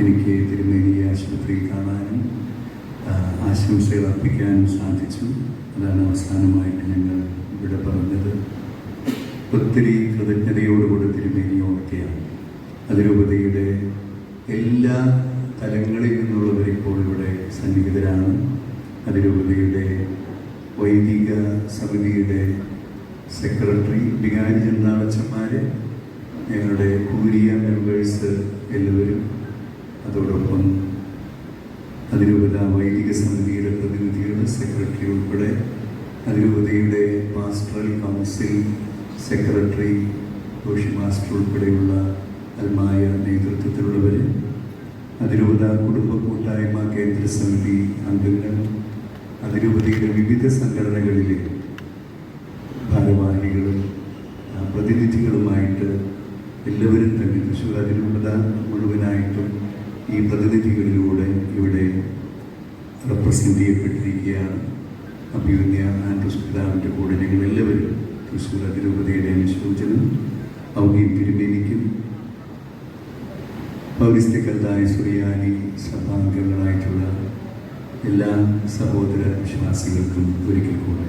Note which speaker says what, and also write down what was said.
Speaker 1: എനിക്ക് തിരുമേനി ആശുപത്രിയിൽ കാണാനും ആശംസകൾ അർപ്പിക്കാനും സാധിച്ചു. അതാണ് അവസാനമായിട്ട് ഞങ്ങൾ ഇവിടെ പറഞ്ഞത്. ഒത്തിരി കൃതജ്ഞതയോടുകൂടെ തിരുമേനി ഓർക്കുകയാണ് അതിരൂപതയുടെ എല്ലാ തലങ്ങളിൽ നിന്നുള്ളവർ ഇപ്പോൾ ഇവിടെ സന്നിഹിതരാണ്. അതിരൂപതയുടെ വൈദിക സമിതിയുടെ സെക്രട്ടറി വികാരി ജനറാളച്ചന്മാര് ഞങ്ങളുടെ കൂരിയ മെമ്പേഴ്സ് എല്ലാവരും അതോടൊപ്പം അതിരൂപത വൈദിക സമിതിയുടെ പ്രതിനിധികളും സെക്രട്ടറി ഉൾപ്പെടെ അതിരൂപതയുടെ master council secretary Joshi master ഉൾപ്പെടെയുള്ള അൽമായ നേതൃത്വത്തിലുള്ളവർ അതിരൂപത കുടുംബ കൂട്ടായ്മ കേന്ദ്ര സമിതി അംഗങ്ങൾ അതിരൂപതയുടെ വിവിധ സംഘടനകളിലെ ഭാരവാഹികളും ആ, പ്രതിനിധികളുമായിട്ട് എല്ലാവരും തന്നെ അതിരൂപത മുഴുവനായിട്ടും ഈ പ്രതിനിധികളിലൂടെ ഇവിടെ റെപ്രസെന്റ് ചെയ്യപ്പെട്ടിരിക്കുകയാണ്. അഭിയുന്യ ആൻഡ്രൂസ് പിതാവിന്റെ കൂടെ ഞങ്ങൾ എല്ലാവരും തൃശ്ശൂർ അതിരൂപതയുടെ അനുശോചനം അവയും തിരുമേനിക്കും പൗരിസ്ത്യക്കല്ലായ സുറിയാനി സഭാംഗങ്ങളായിട്ടുള്ള എല്ലാ സഹോദര വിശ്വാസികൾക്കും ഒരിക്കൽ കൂടെ